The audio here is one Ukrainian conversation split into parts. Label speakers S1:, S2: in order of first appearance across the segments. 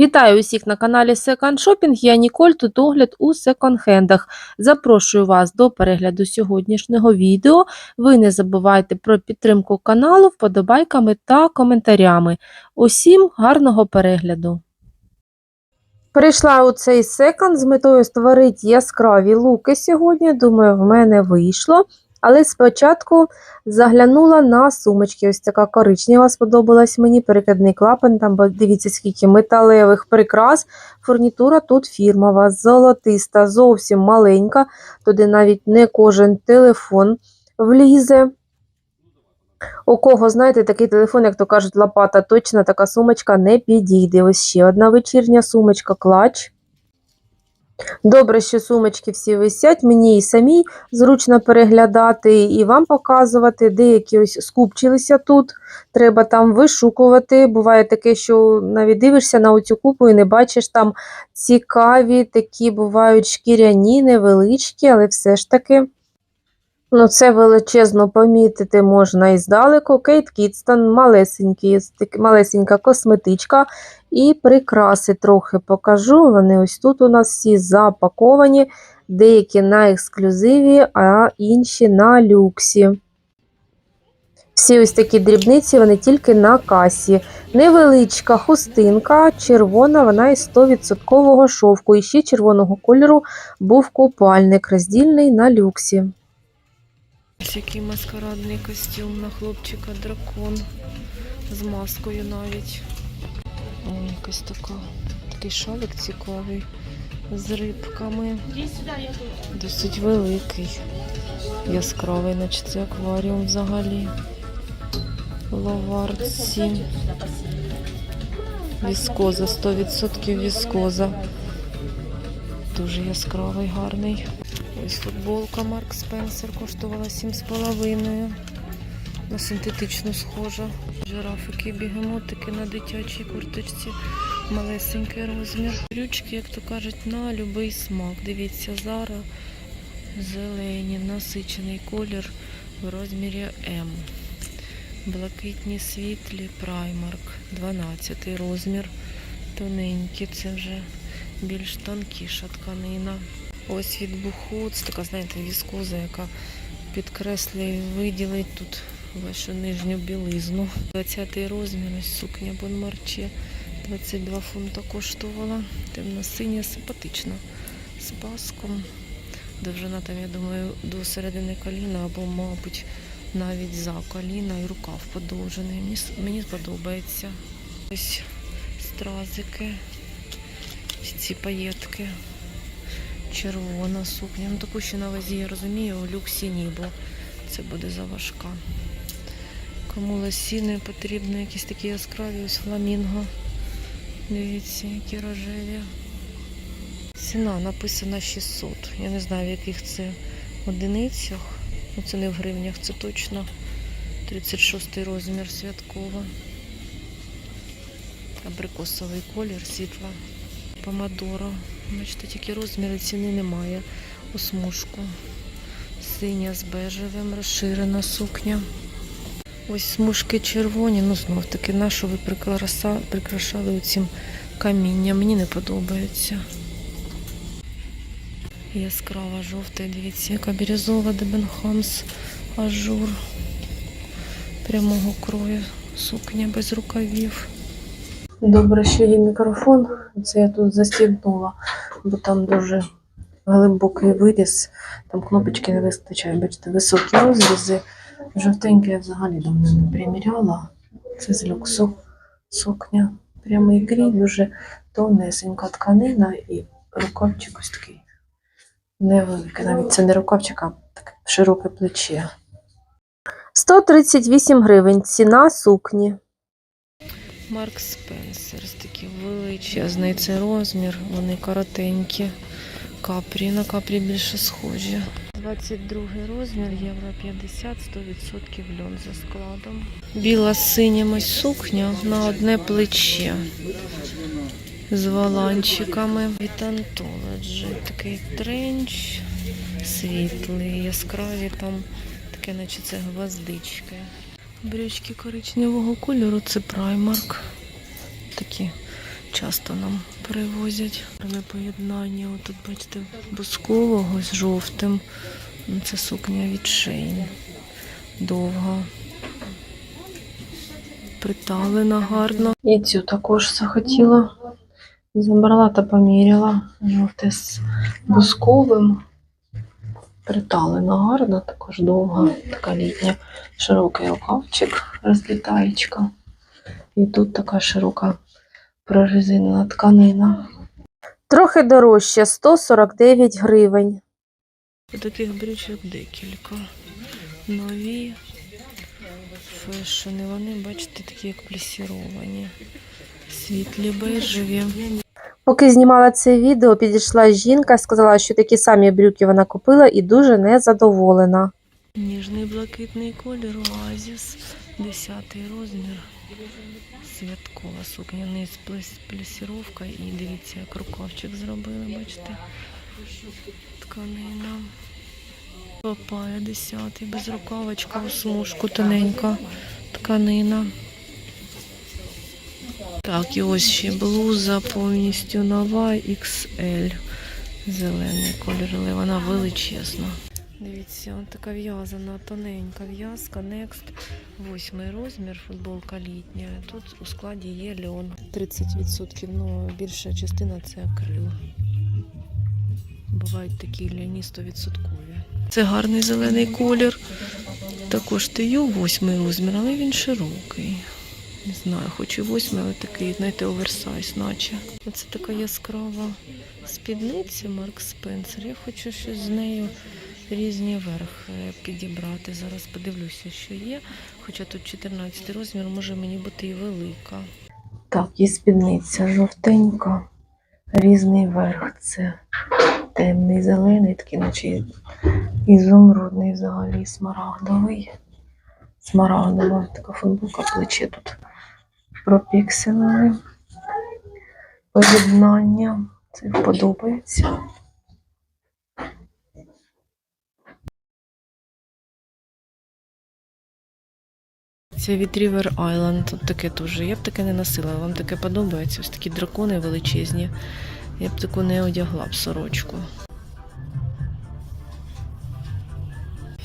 S1: Вітаю усіх на каналі Second Shopping. Я Ніколь, тут огляд у секонд-хендах. Запрошую вас до перегляду сьогоднішнього відео. Ви не забувайте про підтримку каналу вподобайками та коментарями. Усім гарного перегляду! Прийшла у цей секонд з метою створити яскраві луки сьогодні. Думаю, в мене вийшло. Але спочатку заглянула на сумочки. Ось така коричнева сподобалась мені. Перекидний клапан. Там дивіться, скільки металевих прикрас. Фурнітура тут фірмова, золотиста, зовсім маленька. Туди навіть не кожен телефон влізе. У кого, знаєте, такий телефон, як то кажуть, лопата, точно така сумочка не підійде. Ось ще одна вечірня сумочка, клач. Добре, що сумочки всі висять, мені і самій зручно переглядати і вам показувати. Деякі ось скупчилися тут, треба там вишукувати. Буває таке, що навіть дивишся на оцю купу і не бачиш там цікаві, такі бувають шкіряні, невеличкі, але все ж таки. Ну, це величезно помітити можна і здалеку. Кейт Кітстон, малесенька косметичка. І прикраси трохи покажу. Вони ось тут у нас всі запаковані, деякі на ексклюзиві, а інші на люксі. Всі ось такі дрібниці, вони тільки на касі. Невеличка хустинка, червона, вона із 100% шовку. І ще червоного кольору був купальник, роздільний на люксі.
S2: Ось який маскарадний костюм на хлопчика дракон з маскою навіть. О, якась така, такий шалик цікавий з рибками. Досить великий. Яскравий, наче це акваріум взагалі. Ловарці. Віскоза, 100% віскоза. Дуже яскравий, гарний. Ось футболка Марк Спенсер коштувала 7,5. На синтетичну схожа. Жирафики, бігемотики на дитячій курточці. Малесенький розмір. Рючки, як то кажуть, на будь-який смак. Дивіться, Зара зелені, насичений колір в розмірі М. Блакитні світлі Primark, 12 розмір. Тоненькі, це вже більш тонкіша тканина. Ось від буху, це така, знаєте, віскоза, яка підкреслює, виділить тут вашу нижню білизну. 20-й розмір, ось сукня Бонмарче, 22 фунта коштувала. Темно-синя, симпатична. З паском. Довжина там, я думаю, до середини коліна або, мабуть, навіть за коліна і рукав подовжений. Мені, мені подобається. Ось стразики, ці паєтки червона сукня. Ну таку ще на вазі, я розумію, у люксі ні, бо це буде заважка. Кому лосіни потрібні, якісь такі яскраві, ось фламінго. Дивіться, які рожеві. Ціна написана 600. Я не знаю, в яких це одиницях. Ну, це не в гривнях, це точно 36 розмір святкова. Абрикосовий колір, світла. Помадоро. Бачите, тільки розміри ціни немає. У смужку. Синя з бежевим, розширена сукня. Ось смужки червоні. Ну, знов таки, на що ви прикрашали цим камінням. Мені не подобається. Яскрава жовта, дивіться, яка бірюзова Дебенхамс ажур прямого крою. Сукня без рукавів.
S1: Добре, що є мікрофон. Це я тут застібнула, бо там дуже глибокий виріз. Там кнопочки не вистачає. Бачите, високі розрізи. Жовтеньке я взагалі давно не приміряла. Це з люксу сукня. Прямий крій, дуже тонесенька тканина і рукавчик ось такий невеликий. Навіть це не рукавчик, а таке широке плече. 138 гривень. Ціна сукні.
S2: Марк Спенсер, такий величезний цей розмір, вони коротенькі. Капрі, на капрі більше схожі. 22 розмір, євро 50, 100% льон за складом. Біла з синім сукня на одне плече. З воланчиками. Від Anthology. Такий тренч, світлий, яскраві там, таке, наче це гвоздички. Брючки коричневого кольору це Primark. Такі часто нам привозять. Гарне поєднання. Отут, бачите, бускового з жовтим. Ну, Це сукня від Шейн. Довга. Приталена гарно. І цю також захотіла. Забрала та поміряла. Жовте з бусковим. Приталена гарна, також довга, така літня, широкий рукавчик, розлітаєчка. І тут така широка прорезинена тканина.
S1: Трохи дорожче 149 гривень.
S2: Таких брючок декілька. Нові фешени. Вони, бачите, такі як плісіровані. Світлі бежеві.
S1: Поки знімала це відео, підійшла жінка, сказала, що такі самі брюки вона купила і дуже незадоволена.
S2: Ніжний блакитний колір, оазіс, 10 розмір. Святкова сукня, низ плесіровка і дивіться, як рукавчик зробили, бачите? Тканина. Папая 10 без рукавочка у смужку тоненька тканина. Так, і ось ще блуза повністю нова XL. Зелений колір, але вона величезна. Дивіться, от така в'язана, тоненька в'язка. Next, восьмий розмір, футболка літня. Тут у складі є льон. 30%, ну більша частина це акрил. Бувають такі ляні 100%. Це гарний зелений колір. Також тию восьмий розмір, але він широкий. Не знаю, хоч і восьмий, але такий, знаєте, оверсайз, наче. Оце така яскрава спідниця Марк Спенсер. Я хочу щось з нею різні верх е, підібрати. Зараз подивлюся, що є. Хоча тут 14 розмір, може мені бути і велика. Так, є спідниця жовтенька, різний верх. Це темний зелений, такий, наче ізумрудний взагалі, смарагдовий. Смарагдова така футболка, плече тут пропікселили. Поєднання. Це подобається. Це від River Island. Тут таке теж. Я б таке не носила. Вам таке подобається? Ось такі дракони величезні. Я б таку не одягла б сорочку.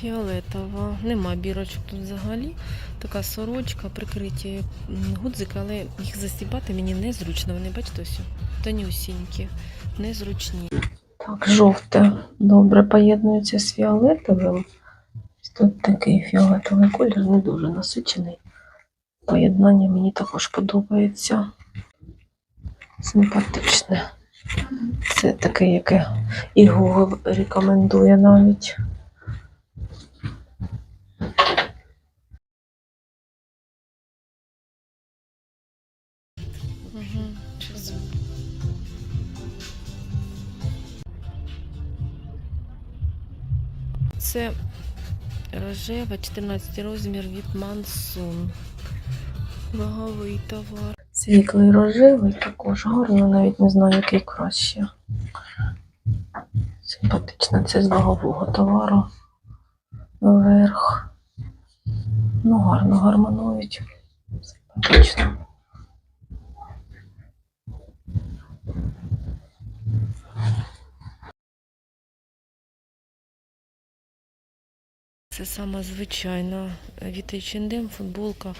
S2: Фіолетова. Нема бірочок тут взагалі. Така сорочка, прикриті гудзики, але їх застібати мені незручно. Вони, бачите, ось тонюсінькі, незручні. Так, жовте добре поєднується з фіолетовим. Тут такий фіолетовий колір, не дуже насичений. Поєднання мені також подобається. Симпатичне. Це таке, яке і Google рекомендує навіть. Це рожева, 14 розмір від Мансун. Ваговий товар. Світлий рожевий також гарно, навіть не знаю, який краще. Симпатично, це з вагового товару. Вверх. Ну, гарно гармонують. Симпатично. Це сама звичайна від H&M футболка,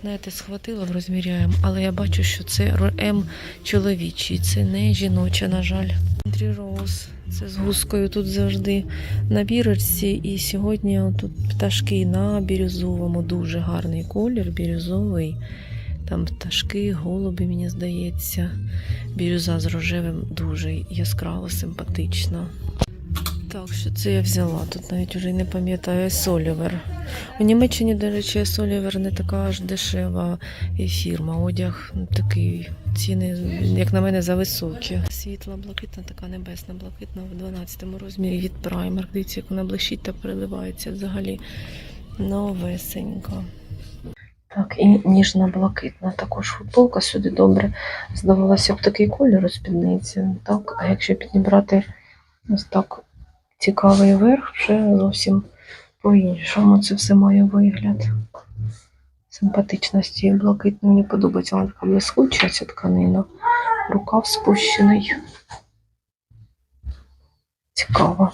S2: знаєте, схватила в розмірі але я бачу, що це М чоловічий, це не жіноча, на жаль. Андрі Роуз, це з гускою тут завжди на бірочці. І сьогодні тут пташки на бірюзовому, дуже гарний колір, бірюзовий. Там пташки, голуби, мені здається. Бірюза з рожевим дуже яскраво, симпатично. Так, що це я взяла? Тут навіть уже не пам'ятаю Солівер. У Німеччині, до речі, Солівер не така аж дешева фірма. Одяг ну, такий, ціни, як на мене, зависокі. Світла блакитна, така небесна блакитна в 12 розмірі від Primark. Дивіться, як вона блищить та переливається взагалі новесенька. Так, і ніжна блакитна також футболка сюди добре. Здавалося б такий кольор у спідниці. Так, а якщо підібрати ось так цікавий верх, вже зовсім по-іншому це все має вигляд. Симпатична з цією блакитною. Мені подобається, вона така блискуча ця тканина.
S1: рукав спущений. Цікаво.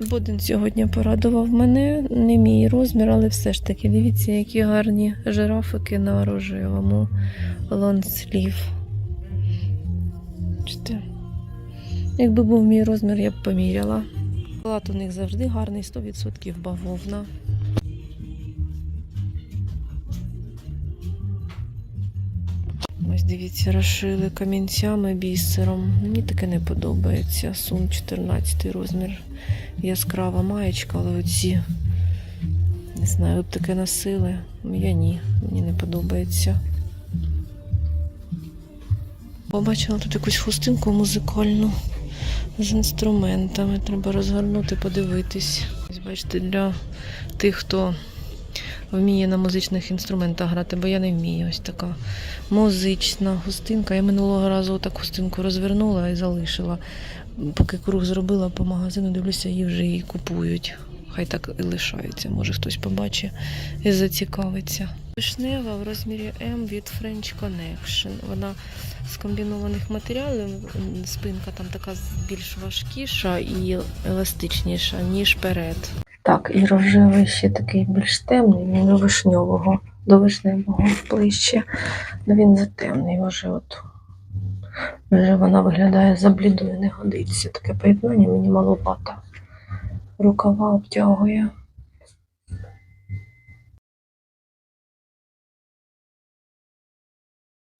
S2: Боден сьогодні порадував мене, не мій розмір, але все ж таки, дивіться, які гарні жирафики на рожевому лонслів. Бачите? Якби був мій розмір, я б поміряла. Склад у них завжди гарний, 100% бавовна. Дивіться, розшили камінцями, бісером. Мені таке не подобається. Сум 14 розмір. Яскрава маєчка, але оці, не знаю, ви таке носили. Я ні, мені не подобається. Побачила тут якусь хустинку музикальну з інструментами. Треба розгорнути, подивитись. Бачите, для тих, хто вміє на музичних інструментах грати, бо я не вмію. Ось така музична хустинка. Я минулого разу так хустинку розвернула і залишила. Поки круг зробила по магазину, дивлюся, її вже і купують. Хай так і лишається. Може хтось побачить і зацікавиться. Вишнева в розмірі М від French Connection. Вона з комбінованих матеріалів. Спинка там така більш важкіша і еластичніша, ніж перед.
S1: Так, і рожевий ще такий більш темний, він до вишньового, до вишневого ближче. Ну він затемний вже от. Вже вона виглядає заблідою, не годиться. Таке поєднання мені маловато. Рукава обтягує.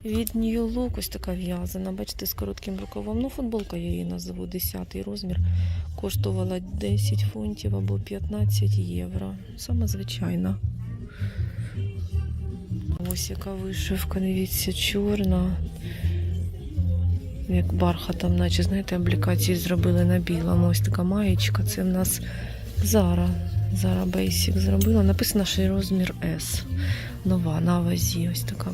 S2: Від New Look ось така в'язана, бачите, з коротким рукавом. Ну, футболка я її назову 10 розмір. Коштувала 10 фунтів або 15 євро. Саме звичайна. Ось яка вишивка, дивіться, чорна. Як бархатом, наче, знаєте, аплікації зробили на білому. Ось така маєчка. Це в нас Зара. Зара Basic зробила. Написано, що розмір S. Нова на вазі. Ось така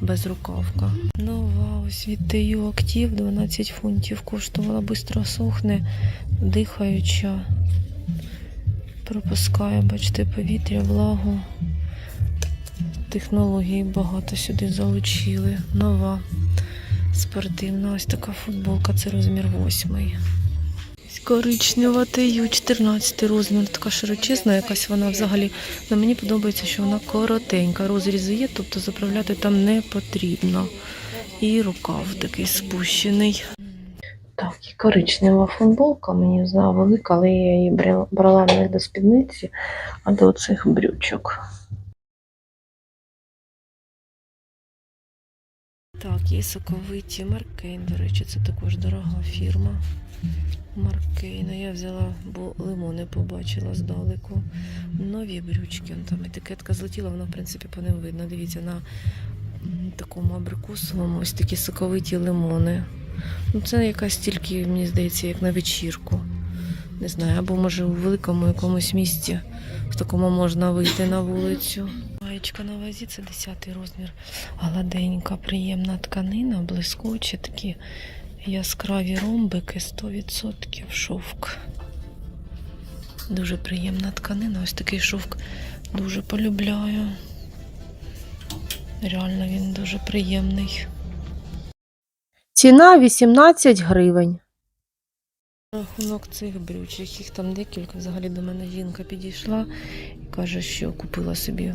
S2: безрукавка. Нова TU Актив 12 фунтів коштувала, бистро сохне, дихаюча, пропускає, бачите, повітря, влагу. Технології багато сюди залучили. Нова спортивна. Ось така футболка, це розмір 8. Коричнева TU 14 розмір, така широчезна, якась вона взагалі. Но мені подобається, що вона коротенька. Розрізи є, тобто заправляти там не потрібно. І рукав такий спущений.
S1: Так, і коричнева футболка мені завелика, але я її брала- брала не до спідниці, а до цих брючок.
S2: Так, є соковиті Маркейн, до речі, це також дорога фірма. Маркейна. Я взяла, бо лимони побачила здалеку. Нові брючки. Там етикетка злетіла, вона, в принципі, по ним видно. Дивіться, на такому абрикосовому ось такі соковиті лимони. Ну, це якась тільки, мені здається, як на вечірку. Не знаю, або може у великому якомусь місті в такому можна вийти на вулицю. Маєчка на вазі це 10 розмір. Гладенька, приємна тканина, блискучі такі яскраві ромбики, 100% шовк. Дуже приємна тканина. Ось такий шовк дуже полюбляю. Реально він дуже приємний.
S1: Ціна 18 гривень.
S2: Рахунок цих брючок, їх там декілька. Взагалі до мене жінка підійшла і каже, що купила собі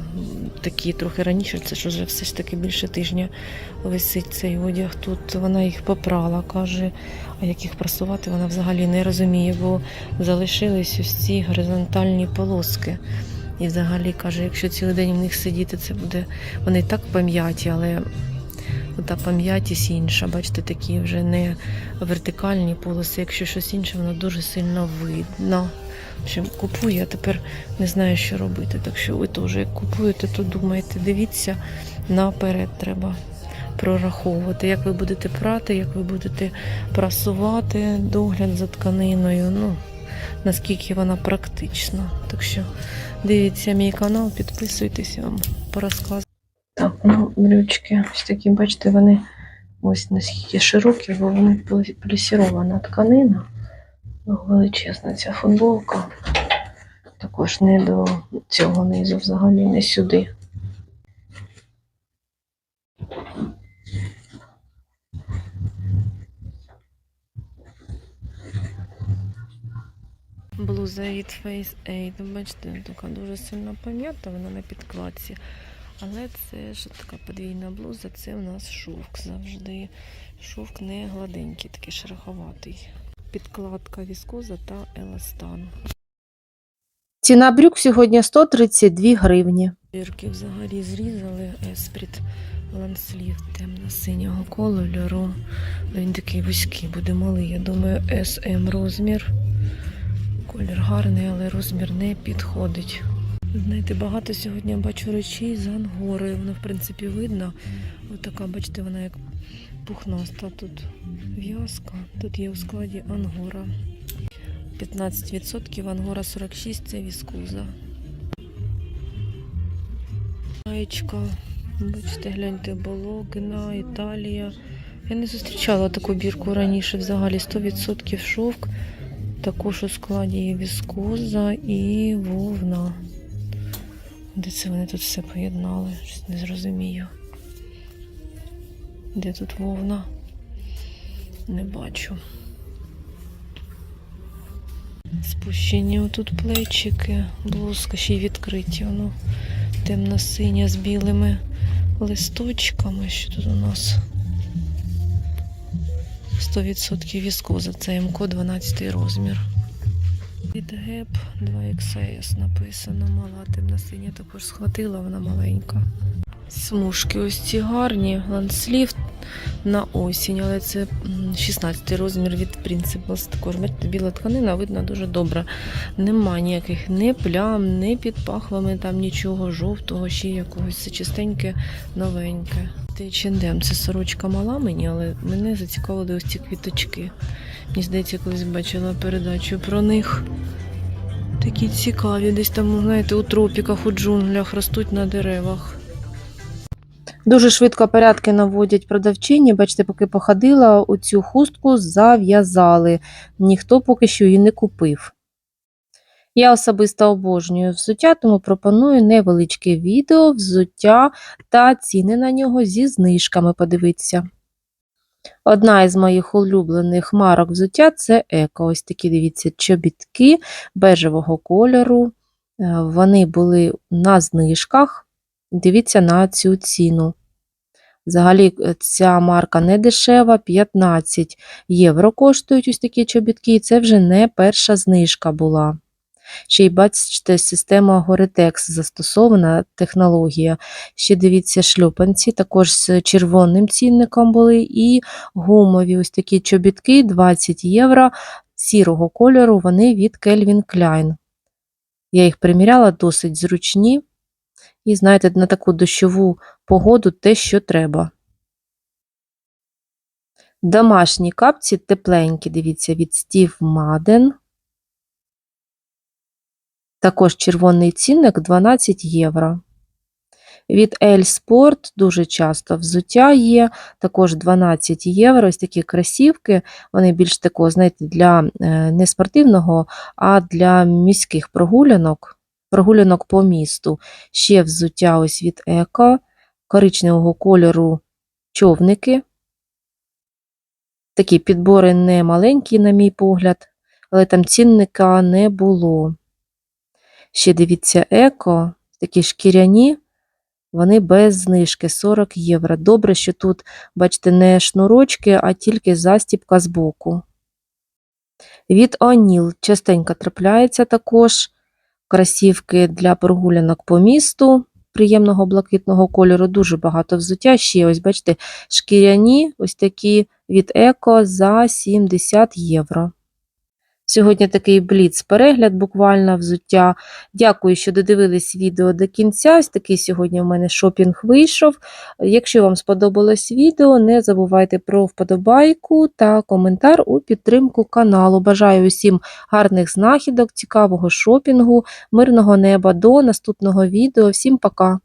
S2: такі трохи раніше. Це ж вже все ж таки більше тижня висить цей одяг. Тут вона їх попрала, каже, а як їх прасувати, вона взагалі не розуміє, бо залишились ось ці горизонтальні полоски. І взагалі каже, якщо цілий день в них сидіти, це буде. Вони так пам'яті, але та пам'ятість інша. Бачите, такі вже не вертикальні полоси. Якщо щось інше, воно дуже сильно видно. В купую, я тепер не знаю, що робити. Так що ви теж, як купуєте, то думайте, дивіться наперед треба прораховувати, як ви будете прати, як ви будете прасувати, догляд за тканиною. Ну, наскільки вона практична. Так що дивіться мій канал, підписуйтесь, я вам порозказую.
S1: Брючки ось такі, бачите, вони ось наскільки широкі, бо вони плісірована тканина. Ну, величезна ця футболка.
S2: Також не до цього низу, взагалі не сюди. Блуза від Face 8, бачите, така дуже сильно пом'ята, вона на підкладці. Але це ж така подвійна блуза, це у нас шовк завжди. Шовк не гладенький, такий шероховатий. Підкладка віскоза та еластан.
S1: Ціна брюк сьогодні 132 гривні.
S2: Дірки взагалі зрізали еспріт ланслів темно-синього кольору. Він такий вузький, буде малий. Я думаю, SM розмір. Колір гарний, але розмір не підходить. Знаєте, багато сьогодні я бачу речей з ангори. Воно, в принципі, видно. Ось така, бачите, вона як пухнаста. Тут в'язка, тут є у складі ангора. 15% ангора 46 це віскуза. Маєчка. Бачите, гляньте, Бологна, Італія. Я не зустрічала таку бірку раніше. Взагалі 100% шовк. Також у складі є віскоза і вовна. Де це вони тут все поєднали? Щось не зрозумію. Де тут вовна? Не бачу. Спущені отут плечики, блузка ще й відкриті. Воно темно-синя з білими листочками. Що тут у нас? 100% віскоза. Це МК 12 розмір. Від геп 2XS написано. Мала темно-синя також схватила, вона маленька. Смужки ось ці гарні. Ланслів на осінь, але це м, 16 розмір від Principles. Також біла тканина видно дуже добре. Нема ніяких ні плям, ні під пахвами, там нічого жовтого, ще якогось це чистеньке, новеньке. H&M, це сорочка мала мені, але мене зацікавили ось ці квіточки. Мені здається, колись бачила передачу про них. Такі цікаві, десь там, знаєте, у тропіках, у джунглях ростуть на деревах.
S1: Дуже швидко порядки наводять продавчині. Бачите, поки походила, оцю хустку зав'язали. Ніхто поки що її не купив. Я особисто обожнюю взуття, тому пропоную невеличке відео взуття та ціни на нього зі знижками подивитися. Одна із моїх улюблених марок взуття це еко. Ось такі, дивіться, чобітки бежевого кольору. Е, Вони були на знижках. Дивіться на цю ціну. Взагалі е, ця марка не дешева, 15 євро коштують ось такі чобітки, і це вже не перша знижка була. Ще й бачите, система Gore-Tex застосована технологія. Ще дивіться, шльопанці також з червоним цінником були, і гумові ось такі чобітки 20 євро сірого кольору, вони від Calvin Klein. Я їх приміряла досить зручні. І знаєте, на таку дощову погоду те, що треба. Домашні капці тепленькі, дивіться, від Steve Madden. Також червоний цінник 12 євро. Від L Sport дуже часто взуття є, також 12 євро. Ось такі красівки, вони більш такого, знаєте, для е, не спортивного, а для міських прогулянок, прогулянок по місту. Ще взуття ось від Еко, коричневого кольору човники. Такі підбори не маленькі, на мій погляд, але там цінника не було. Ще дивіться, еко, такі шкіряні, вони без знижки 40 євро. Добре, що тут, бачите, не шнурочки, а тільки застіпка з боку. Від Оніл частенько трапляється також красівки для прогулянок по місту приємного блакитного кольору, дуже багато взуття. Ще ось, бачите, шкіряні, ось такі від Еко за 70 євро. Сьогодні такий бліц перегляд, буквально взуття. Дякую, що додивились відео до кінця. Ось такий сьогодні у мене шопінг вийшов. Якщо вам сподобалось відео, не забувайте про вподобайку та коментар у підтримку каналу. Бажаю усім гарних знахідок, цікавого шопінгу, мирного неба. До наступного відео. Всім пока!